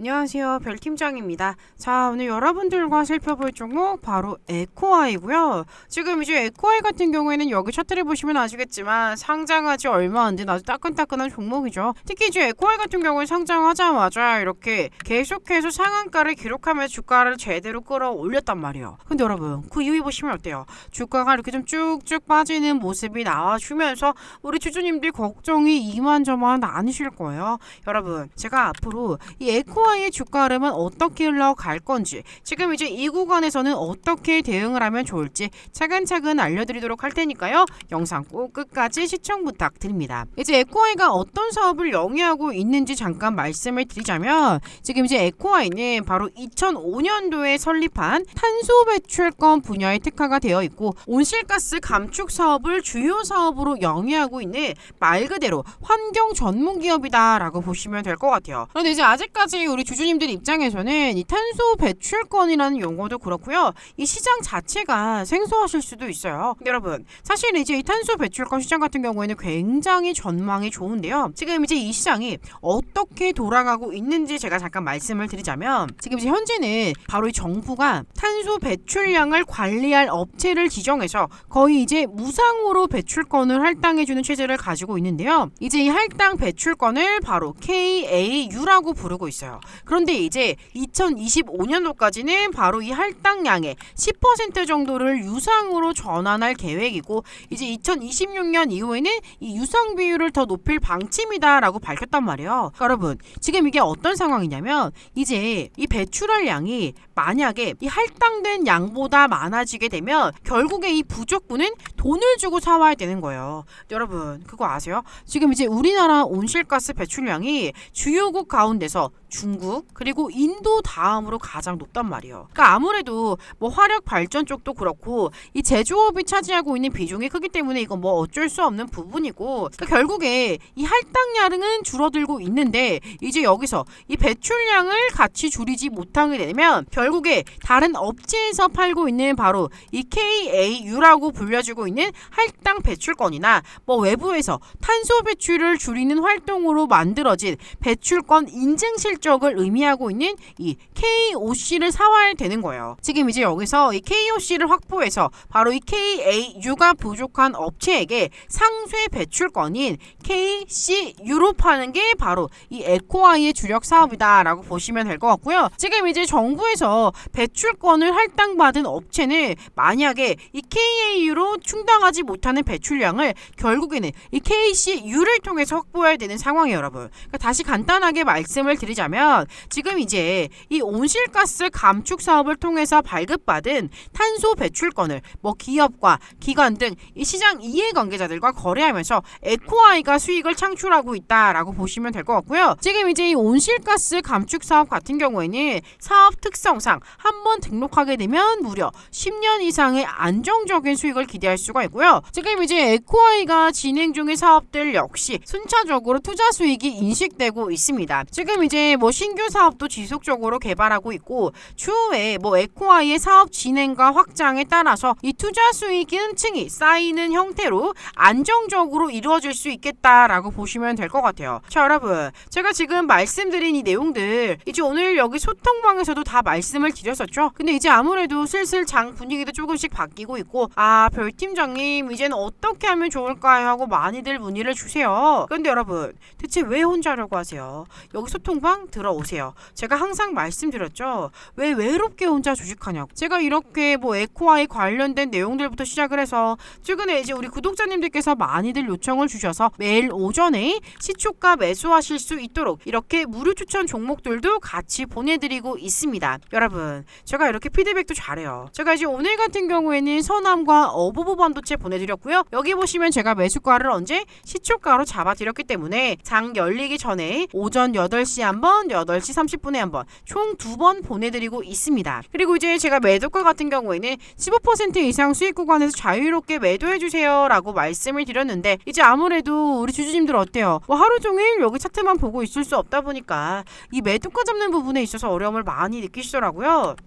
안녕하세요. 별팀장입니다. 자, 오늘 여러분들과 살펴볼 종목 바로 에코아이고요. 지금 이제 에코아이 같은 경우에는 여기 차트를 보시면 아시겠지만 상장하지 얼마 안 된 아주 따끈따끈한 종목이죠. 특히 이제 에코아이 같은 경우에 상장하자마자 이렇게 계속해서 상한가를 기록하면서 주가를 제대로 끌어올렸단 말이에요. 근데 여러분 그 이후에 보시면 어때요? 주가가 이렇게 좀 쭉쭉 빠지는 모습이 나와주면서 우리 주주님들 걱정이 이만저만 아니실 거예요. 여러분 제가 앞으로 이 에코아 의 주가 흐름은 어떻게 흘러갈 건지 지금 이제 이 구간에서는 어떻게 대응을 하면 좋을지 차근차근 알려드리도록 할 테니까요 영상 꼭 끝까지 시청 부탁드립니다 이제 에코아이가 어떤 사업을 영위하고 있는지 잠깐 말씀을 드리자면 지금 이제 에코아이는 바로 2005년도에 설립한 탄소 배출권 분야에 특화가 되어 있고 온실가스 감축 사업을 주요 사업으로 영위하고 있는 말 그대로 환경 전문 기업이다라고 보시면 될 것 같아요. 그런데 이제 아직까지 우리 주주님들 입장에서는 이 탄소 배출권이라는 용어도 그렇고요. 이 시장 자체가 생소하실 수도 있어요. 여러분, 사실 이제 이 탄소 배출권 시장 같은 경우에는 굉장히 전망이 좋은데요. 지금 이제 이 시장이 어떻게 돌아가고 있는지 제가 잠깐 말씀을 드리자면 지금 이제 현재는 바로 이 정부가 탄소 배출량을 관리할 업체를 지정해서 거의 이제 무상으로 배출권을 할당해주는 체제를 가지고 있는데요. 이제 이 할당 배출권을 바로 KAU라고 부르고 있어요. 그런데 이제 2025년도까지는 바로 이 할당량의 10% 정도를 유상으로 전환할 계획이고 이제 2026년 이후에는 이 유상 비율을 더 높일 방침이다라고 밝혔단 말이에요. 그러니까 여러분 지금 이게 어떤 상황이냐면 이제 이 배출할 양이 만약에 이 할당된 양보다 많아지게 되면 결국에 이 부족분은 돈을 주고 사와야 되는 거예요. 여러분 그거 아세요? 지금 이제 우리나라 온실가스 배출량이 주요국 가운데서 중국 그리고 인도 다음으로 가장 높단 말이에요. 그러니까 아무래도 뭐 화력 발전 쪽도 그렇고 이 제조업이 차지하고 있는 비중이 크기 때문에 이건 뭐 어쩔 수 없는 부분이고 그러니까 결국에 이 할당량은 줄어들고 있는데 이제 여기서 이 배출량을 같이 줄이지 못하게 되면 결 국에 다른 업체에서 팔고 있는 바로 이 KAU라고 불려지고 있는 할당 배출권이나 뭐 외부에서 탄소 배출을 줄이는 활동으로 만들어진 배출권 인증 실적을 의미하고 있는 이 KOC를 사와야 되는 거예요. 지금 이제 여기서 이 KOC를 확보해서 바로 이 KAU가 부족한 업체에게 상쇄 배출권인 KCU로 파는 게 바로 이 에코아이의 주력 사업이다라고 보시면 될 것 같고요. 지금 이제 정부에서 배출권을 할당받은 업체는 만약에 이 KAU로 충당하지 못하는 배출량을 결국에는 이 KCU를 통해서 확보해야 되는 상황이에요, 여러분. 그러니까 다시 간단하게 말씀을 드리자면 지금 이제 이 온실가스 감축 사업을 통해서 발급받은 탄소 배출권을 뭐 기업과 기관 등 이 시장 이해관계자들과 거래하면서 에코아이가 수익을 창출하고 있다라고 보시면 될 것 같고요. 지금 이제 이 온실가스 감축 사업 같은 경우에는 사업 특성 상 한번 등록하게 되면 무려 10년 이상의 안정적인 수익을 기대할 수가 있고요. 지금 이제 에코아이가 진행 중인 사업들 역시 순차적으로 투자 수익이 인식되고 있습니다. 지금 이제 뭐 신규 사업도 지속적으로 개발하고 있고 추후에 뭐 에코아이의 사업 진행과 확장에 따라서 이 투자 수익 층이 쌓이는 형태로 안정적으로 이루어질 수 있겠다라고 보시면 될 것 같아요. 자 여러분 제가 지금 말씀드린 이 내용들 이제 오늘 여기 소통방에서도 다 말씀 을 드렸었죠. 근데 이제 아무래도 슬슬 장 분위기도 조금씩 바뀌고 있고 아 별팀장님 이제는 어떻게 하면 좋을까요 하고 많이들 문의를 주세요. 근데 여러분 대체 왜 혼자라고 하세요? 여기 소통방 들어오세요. 제가 항상 말씀드렸죠. 왜 외롭게 혼자 주식하냐고. 제가 이렇게 뭐 에코와의 관련된 내용들부터 시작을 해서 최근에 이제 우리 구독자님들께서 많이들 요청을 주셔서 매일 오전에 시초가 매수하실 수 있도록 이렇게 무료 추천 종목들도 같이 보내드리고 있습니다. 여러분, 제가 이렇게 피드백도 잘해요. 제가 이제 오늘 같은 경우에는 선암과 어부부 반도체 보내드렸고요. 여기 보시면 제가 매수가를 언제 시초가로 잡아드렸기 때문에 장 열리기 전에 오전 8시 한 번, 8시 30분에 한 번 총 두 번 보내드리고 있습니다. 그리고 이제 제가 매도가 같은 경우에는 15% 이상 수익 구간에서 자유롭게 매도해주세요 라고 말씀을 드렸는데 이제 아무래도 우리 주주님들 어때요? 뭐 하루 종일 여기 차트만 보고 있을 수 없다 보니까 이 매도가 잡는 부분에 있어서 어려움을 많이 느끼시더라고요.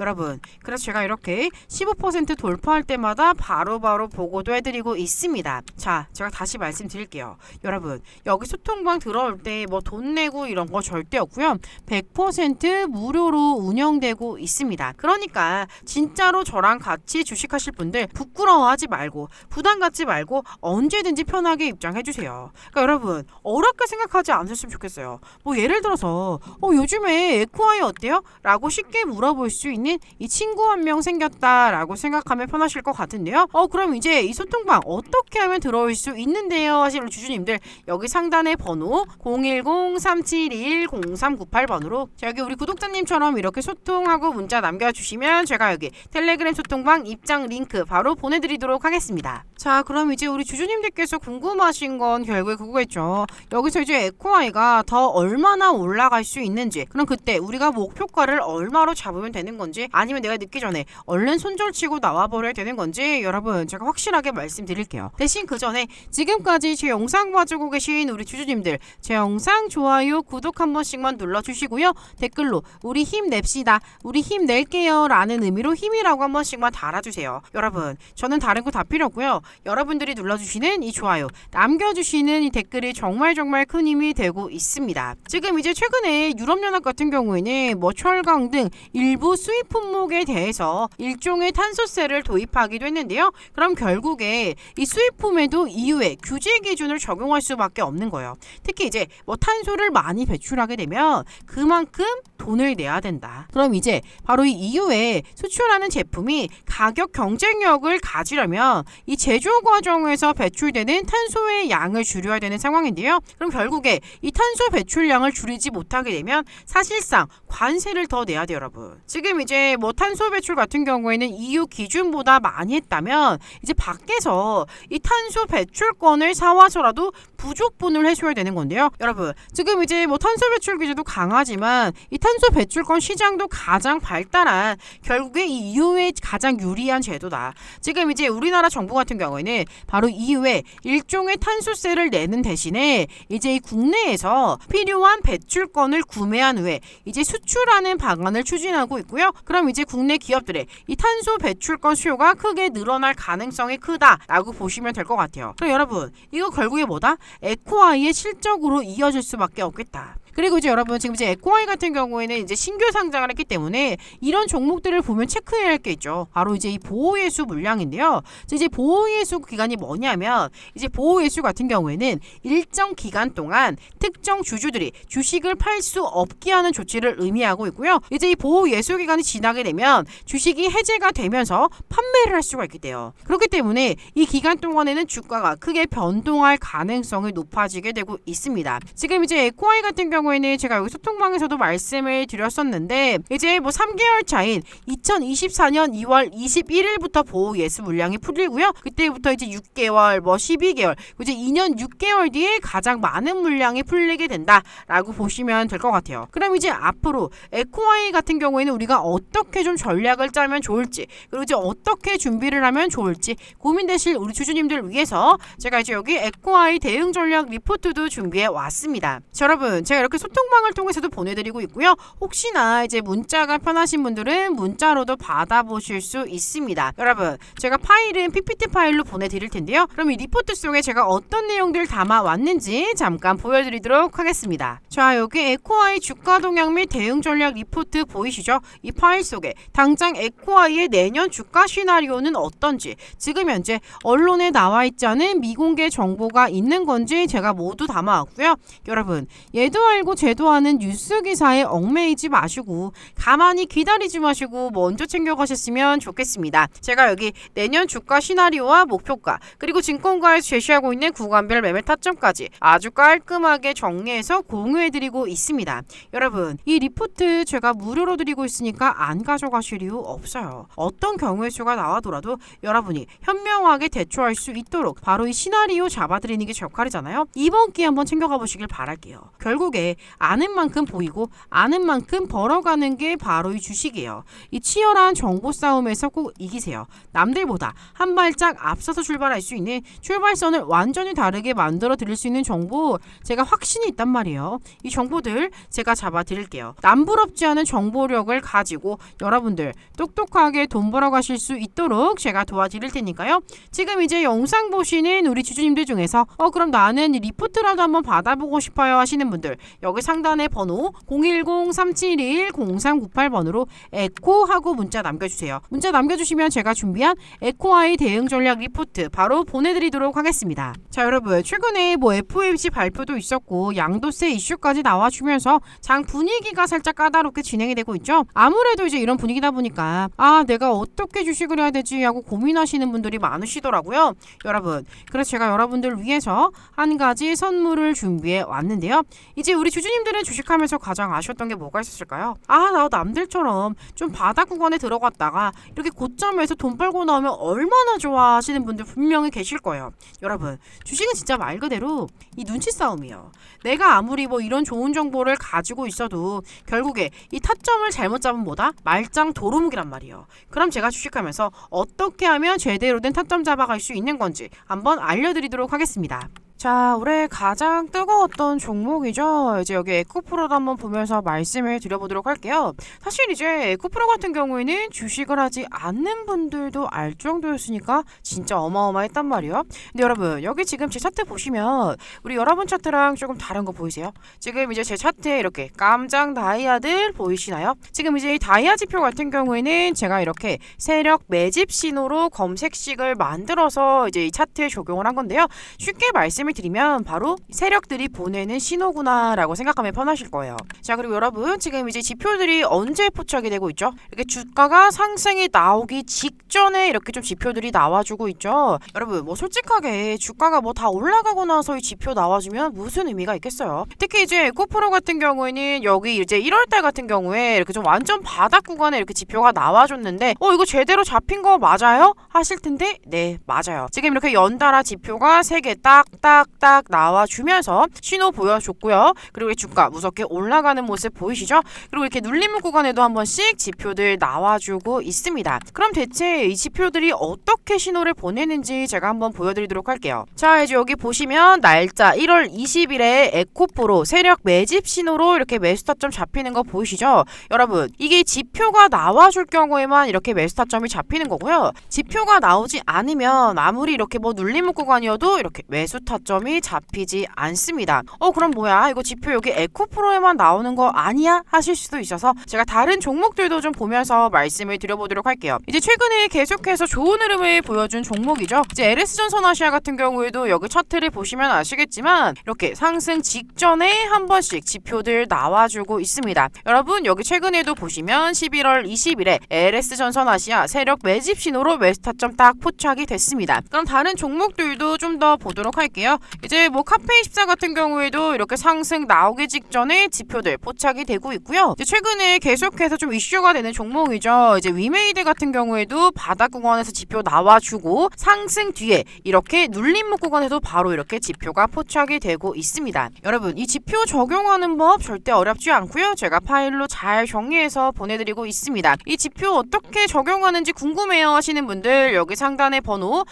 여러분, 그래서 제가 이렇게 15% 돌파할 때마다 바로 바로 보고도 해드리고 있습니다. 자, 제가 다시 말씀드릴게요. 여러분, 여기 소통방 들어올 때 뭐 돈 내고 이런 거 절대 없고요. 100% 무료로 운영되고 있습니다. 그러니까 진짜로 저랑 같이 주식하실 분들 부끄러워하지 말고 부담 갖지 말고 언제든지 편하게 입장해 주세요. 그러니까 여러분 어렵게 생각하지 않으셨으면 좋겠어요. 뭐 예를 들어서 어, 요즘에 에코아이 어때요? 라고 쉽게 물어 볼 수 있는 이 친구 한 명 생겼다라고 생각하면 편하실 것 같은데요. 어 그럼 이제 이 소통방 어떻게 하면 들어올 수 있는데요? 하시는 주주님들 여기 상단의 번호 010-3721-0398번으로 여기 우리 구독자님처럼 이렇게 소통하고 문자 남겨주시면 제가 여기 텔레그램 소통방 입장 링크 바로 보내드리도록 하겠습니다. 자 그럼 이제 우리 주주님들께서 궁금하신 건 결국에 그거겠죠. 여기서 이제 에코아이가 더 얼마나 올라갈 수 있는지 그럼 그때 우리가 목표가를 얼마로 잡 으면 되는 건지 아니면 내가 늦기 전에 얼른 손절치고 나와버려야 되는 건지 여러분 제가 확실하게 말씀드릴게요. 대신 그 전에 지금까지 제 영상 봐주고 계신 우리 주주님들 제 영상 좋아요 구독 한 번씩만 눌러주시고요. 댓글로 우리 힘냅시다. 우리 힘낼게요. 라는 의미로 힘이라고 한 번씩만 달아주세요. 여러분, 저는 다른 거 다 필요 없고요. 여러분들이 눌러주시는 이 좋아요, 남겨주시는 이 댓글이 정말 정말 큰 힘이 되고 있습니다. 지금 이제 최근에 유럽연합 같은 경우에는 뭐 철강 등 일부 수입 품목에 대해서 일종의 탄소세를 도입하기도 했는데요. 그럼 결국에 이 수입품에도 이후에 규제 기준을 적용할 수밖에 없는 거예요. 특히 이제 뭐 탄소를 많이 배출하게 되면 그만큼 돈을 내야 된다. 그럼 이제 바로 이 이후에 수출하는 제품이 가격 경쟁력을 가지려면 이 제조 과정에서 배출되는 탄소의 양을 줄여야 되는 상황인데요. 그럼 결국에 이 탄소 배출량을 줄이지 못하게 되면 사실상 관세를 더 내야 돼요, 여러분. 지금 이제 뭐 탄소 배출 같은 경우에는 EU 기준보다 많이 했다면 이제 밖에서 이 탄소 배출권을 사와서라도 부족분을 해줘야 되는 건데요. 여러분, 지금 이제 뭐 탄소 배출 규제도 강하지만 이 탄소 배출권 시장도 가장 발달한 결국에 이 EU에 가장 유리한 제도다. 지금 이제 우리나라 정부 같은 경우에는 바로 이후에 일종의 탄소세를 내는 대신에 이제 이 국내에서 필요한 배출권을 구매한 후에 이제 수출하는 방안을 추진 하고 있고요. 그럼 이제 국내 기업들의 이 탄소 배출권 수요가 크게 늘어날 가능성이 크다라고 보시면 될 것 같아요. 그럼 여러분 이거 결국에 뭐다? 에코아이의 실적으로 이어질 수밖에 없겠다. 그리고 이제 여러분 지금 이제 에코아이 같은 경우에는 이제 신규 상장을 했기 때문에 이런 종목들을 보면 체크해야 할 게 있죠. 바로 이제 이 보호예수 물량인데요. 이제 보호예수 기간이 뭐냐면 이제 보호예수 같은 경우에는 일정 기간 동안 특정 주주들이 주식을 팔 수 없게 하는 조치를 의미하고 있고요. 이제 이 보호예수 기간이 지나게 되면 주식이 해제가 되면서 판매를 할 수가 있게 돼요. 그렇기 때문에 이 기간 동안에는 주가가 크게 변동할 가능성이 높아지게 되고 있습니다. 지금 이제 에코아이 같은 경우에는 제가 여기 소통방에서도 말씀을 드렸었는데 이제 뭐 3개월 차인 2024년 2월 21일부터 보호 예수 물량이 풀리고요. 그때부터 이제 6개월, 뭐 12개월, 이제 2년 6개월 뒤에 가장 많은 물량이 풀리게 된다라고 보시면 될 것 같아요. 그럼 이제 앞으로 에코아이 같은 경우에는 우리가 어떻게 좀 전략을 짜면 좋을지 그리고 이제 어떻게 준비를 하면 좋을지 고민되실 우리 주주님들 위해서 제가 이제 여기 에코아이 대응 전략 리포트도 준비해 왔습니다. 자, 여러분 제가 이렇게 소통방을 통해서도 보내드리고 있고요. 혹시나 이제 문자가 편하신 분들은 문자로도 받아보실 수 있습니다. 여러분 제가 파일은 PPT 파일로 보내드릴 텐데요. 그럼 이 리포트 속에 제가 어떤 내용들을 담아 왔는지 잠깐 보여드리도록 하겠습니다. 자 여기 에코아이 주가 동향 및 대응 전략 리포트 보이시죠? 이 파일 속에 당장 에코아이의 내년 주가 시나리오는 어떤지 지금 현재 언론에 나와 있지 않은 미공개 정보가 있는 건지 제가 모두 담아왔고요. 여러분 얘도 알고 쟤도 아는 뉴스 기사에 얽매이지 마시고 가만히 기다리지 마시고 먼저 챙겨가셨으면 좋겠습니다. 제가 여기 내년 주가 시나리오와 목표가 그리고 증권가에서 제시하고 있는 구간별 매매 타점까지 아주 깔끔하게 정리해서 공유해드리고 있습니다. 여러분 이 리포트 제가 무료로 드리고 있으니까 안 가져가실 이유 없어요. 어떤 경우의 수가 나와더라도 여러분이 현명하게 대처할 수 있도록 바로 이 시나리오 잡아드리는 게 제 역할이잖아요. 이번 기회 한번 챙겨가 보시길 바랄게요. 결국에 아는 만큼 보이고 아는 만큼 벌어가는 게 바로 이 주식이에요. 이 치열한 정보 싸움에서 꼭 이기세요. 남들보다 한 발짝 앞서서 출발할 수 있는 출발선을 완전히 다르게 만들어 드릴 수 있는 정보 제가 확신이 있단 말이에요. 이 정보들 제가 잡아 드릴게요. 남부럽지 않은 정보력을 가지고 여러분들 똑똑하게 돈 벌어 가실 수 있도록 제가 도와드릴 테니까요. 지금 이제 영상 보시는 우리 주주님들 중에서 어 그럼 나는 리포트라도 한번 받아보고 싶어요 하시는 분들 여기 상단에 번호 010-371-0398번으로 에코 하고 문자 남겨주세요. 문자 남겨주시면 제가 준비한 에코아이 대응 전략 리포트 바로 보내드리도록 하겠습니다. 자 여러분 최근에 뭐 FOMC 발표도 있었고 양도세 이슈까지 나와주면서 장 분위기가 살짝 까다롭게 진행이 되고 있죠. 아무래도 이제 이런 분위기다 보니까 아 내가 어떻게 주식을 해야 되지 하고 고민하시는 분들이 많으시더라고요. 여러분 그래서 제가 여러분들 위해서 한 가지 선물을 준비해 왔는데요. 이제 우리 주주님들은 주식하면서 가장 아쉬웠던 게 뭐가 있었을까요? 아 나 남들처럼 좀 바닥 구간에 들어갔다가 이렇게 고점에서 돈 벌고 나오면 얼마나 좋아 하시는 분들 분명히 계실 거예요. 여러분 주식은 진짜 말 그대로 이 눈치 싸움이에요. 내가 아무리 뭐 이런 좋은 정보를 가지고 있어도 결국에 이 타점을 잘못 잡으면 뭐다? 말짱 도루묵이란 말이에요. 그럼 제가 주식하면서 어떻게 하면 제대로 된 타점 잡아갈 수 있는 건지 한번 알려드리도록 하겠습니다. 자, 올해 가장 뜨거웠던 종목이죠. 이제 여기 에코프로도 한번 보면서 말씀을 드려보도록 할게요. 사실 이제 에코프로 같은 경우에는 주식을 하지 않는 분들도 알 정도였으니까 진짜 어마어마했단 말이에요. 근데 여러분, 여기 지금 제 차트 보시면 우리 여러분 차트랑 조금 다른 거 보이세요? 지금 이제 제 차트에 이렇게 깜장 다이아들 보이시나요? 지금 이제 이 다이아 지표 같은 경우에는 제가 이렇게 세력 매집 신호로 검색식을 만들어서 이제 이 차트에 적용을 한 건데요. 쉽게 말씀을 드리면 바로 세력들이 보내는 신호구나라고 생각하면 편하실 거예요. 자 그리고 여러분 지금 이제 지표들이 언제 포착이 되고 있죠? 이렇게 주가가 상승이 나오기 직전에 이렇게 좀 지표들이 나와주고 있죠. 여러분 뭐 솔직하게 주가가 뭐 다 올라가고 나서 이 지표 나와주면 무슨 의미가 있겠어요? 특히 이제 에코프로 같은 경우에는 여기 이제 1월달 같은 경우에 이렇게 좀 완전 바닥 구간에 이렇게 지표가 나와줬는데 어 이거 제대로 잡힌 거 맞아요? 하실 텐데 네 맞아요. 지금 이렇게 연달아 지표가 세개 딱딱 딱 나와주면서 신호 보여줬고요. 그리고 이 주가 무섭게 올라가는 모습 보이시죠? 그리고 이렇게 눌림목 구간에도 한 번씩 지표들 나와주고 있습니다. 그럼 대체 이 지표들이 어떻게 신호를 보내는지 제가 한번 보여드리도록 할게요. 자 이제 여기 보시면 날짜 1월 20일에 에코프로 세력 매집 신호로 이렇게 매수 타점 잡히는 거 보이시죠? 여러분 이게 지표가 나와줄 경우에만 이렇게 매수 타점이 잡히는 거고요. 지표가 나오지 않으면 아무리 이렇게 뭐 눌림목 구간이어도 이렇게 매수 타점 이 잡히지 않습니다. 어 그럼 뭐야 이거 지표 여기 에코프로에만 나오는 거 아니야 하실 수도 있어서 제가 다른 종목들도 좀 보면서 말씀을 드려보도록 할게요. 이제 최근에 계속해서 좋은 흐름을 보여준 종목이죠. 이제 LS전선아시아 같은 경우에도 여기 차트를 보시면 아시겠지만 이렇게 상승 직전에 한 번씩 지표들 나와주고 있습니다. 여러분 여기 최근에도 보시면 11월 20일에 LS전선아시아 세력 매집 신호로 매스타점 딱 포착이 됐습니다. 그럼 다른 종목들도 좀 더 보도록 할게요. 이제 뭐 카페24 같은 경우에도 이렇게 상승 나오기 직전에 지표들 포착이 되고 있고요. 최근에 계속해서 좀 이슈가 되는 종목이죠. 이제 위메이드 같은 경우에도 바닥 구간에서 지표 나와주고 상승 뒤에 이렇게 눌림목 구간에도 바로 이렇게 지표가 포착이 되고 있습니다. 여러분 이 지표 적용하는 법 절대 어렵지 않고요. 제가 파일로 잘 정리해서 보내드리고 있습니다. 이 지표 어떻게 적용하는지 궁금해요 하시는 분들 여기 상단에 번호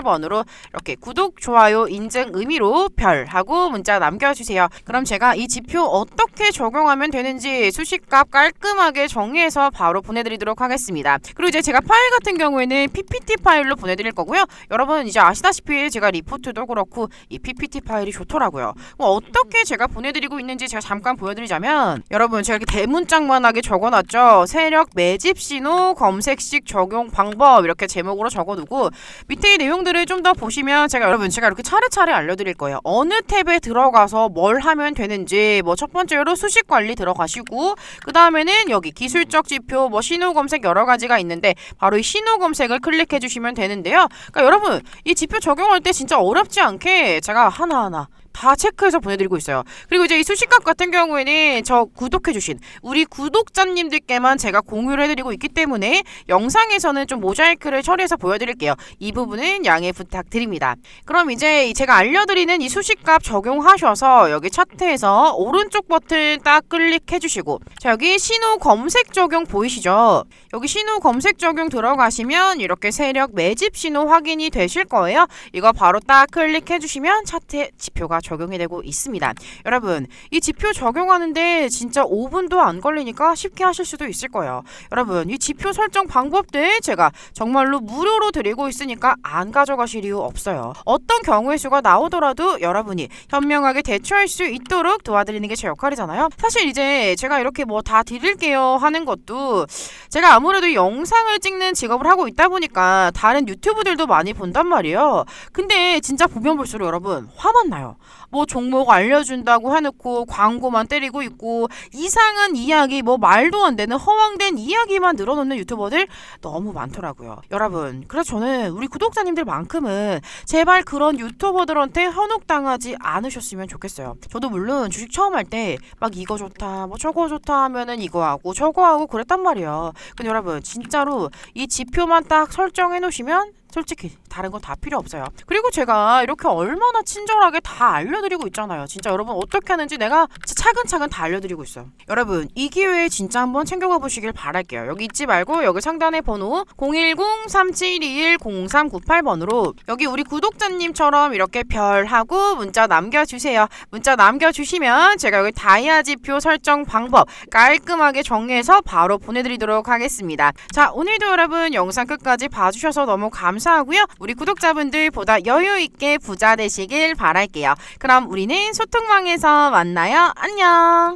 010-371-0398번으로 이렇게 구독, 좋아요, 인증 의미로 별 하고 문자 남겨주세요. 그럼 제가 이 지표 어떻게 적용하면 되는지 수식값 깔끔하게 정리해서 바로 보내드리도록 하겠습니다. 그리고 이제 제가 파일 같은 경우에는 PPT 파일로 보내드릴 거고요. 여러분 이제 아시다시피 제가 리포트도 그렇고 이 PPT 파일이 좋더라고요. 뭐 어떻게 제가 보내드리고 있는지 제가 잠깐 보여드리자면 여러분 제가 이렇게 대문짝만하게 적어놨죠. 세력 매집 신호 검색식 적용 방법 이렇게 제목으로 적어두고 밑에 이 내용 들을 좀 더 보시면 제가 여러분 제가 이렇게 차례차례 알려드릴 거예요. 어느 탭에 들어가서 뭘 하면 되는지 뭐 첫 번째로 수식 관리 들어가시고 그 다음에는 여기 기술적 지표 뭐 신호 검색 여러 가지가 있는데 바로 이 신호 검색을 클릭해 주시면 되는데요. 그러니까 여러분 이 지표 적용할 때 진짜 어렵지 않게 제가 하나하나 다 체크해서 보내드리고 있어요. 그리고 이제 이 수식값 같은 경우에는 저 구독해주신 우리 구독자님들께만 제가 공유를 해드리고 있기 때문에 영상에서는 좀 모자이크를 처리해서 보여드릴게요. 이 부분은 양해 부탁드립니다. 그럼 이제 제가 알려드리는 이 수식값 적용하셔서 여기 차트에서 오른쪽 버튼 딱 클릭해주시고 자 여기 신호 검색 적용 보이시죠? 여기 신호 검색 적용 들어가시면 이렇게 세력 매집 신호 확인이 되실 거예요. 이거 바로 딱 클릭해주시면 차트에 지표가 적용이 되고 있습니다. 여러분 이 지표 적용하는데 진짜 5분도 안 걸리니까 쉽게 하실 수도 있을 거예요. 여러분 이 지표 설정 방법들 제가 정말로 무료로 드리고 있으니까 안 가져가실 이유 없어요. 어떤 경우의 수가 나오더라도 여러분이 현명하게 대처할 수 있도록 도와드리는 게 제 역할이잖아요. 사실 이제 제가 이렇게 뭐 다 드릴게요 하는 것도 제가 아무래도 영상을 찍는 직업을 하고 있다 보니까 다른 유튜브들도 많이 본단 말이에요. 근데 진짜 보면 볼수록 여러분 화만 나요. 뭐 종목 알려준다고 해놓고 광고만 때리고 있고 이상한 이야기 뭐 말도 안 되는 허황된 이야기만 늘어놓는 유튜버들 너무 많더라고요. 여러분 그래서 저는 우리 구독자님들만큼은 제발 그런 유튜버들한테 현혹당하지 않으셨으면 좋겠어요. 저도 물론 주식 처음 할 때 막 이거 좋다 뭐 저거 좋다 하면은 이거 하고 저거 하고 그랬단 말이에요. 근데 여러분 진짜로 이 지표만 딱 설정해 놓으시면 솔직히 다른 건 다 필요 없어요. 그리고 제가 이렇게 얼마나 친절하게 다 알려드리고 있잖아요. 진짜 여러분 어떻게 하는지 내가 차근차근 다 알려드리고 있어요. 여러분 이 기회에 진짜 한번 챙겨가 보시길 바랄게요. 여기 잊지 말고 여기 상단에 번호 010-3721-0398번으로 여기 우리 구독자님처럼 이렇게 별하고 문자 남겨주세요. 문자 남겨주시면 제가 여기 다이아 지표 설정 방법 깔끔하게 정리해서 바로 보내드리도록 하겠습니다. 자 오늘도 여러분 영상 끝까지 봐주셔서 너무 감사하고요. 우리 구독자분들 보다 여유 있게 부자 되시길 바랄게요. 그럼 우리는 소통방에서 만나요. 안녕.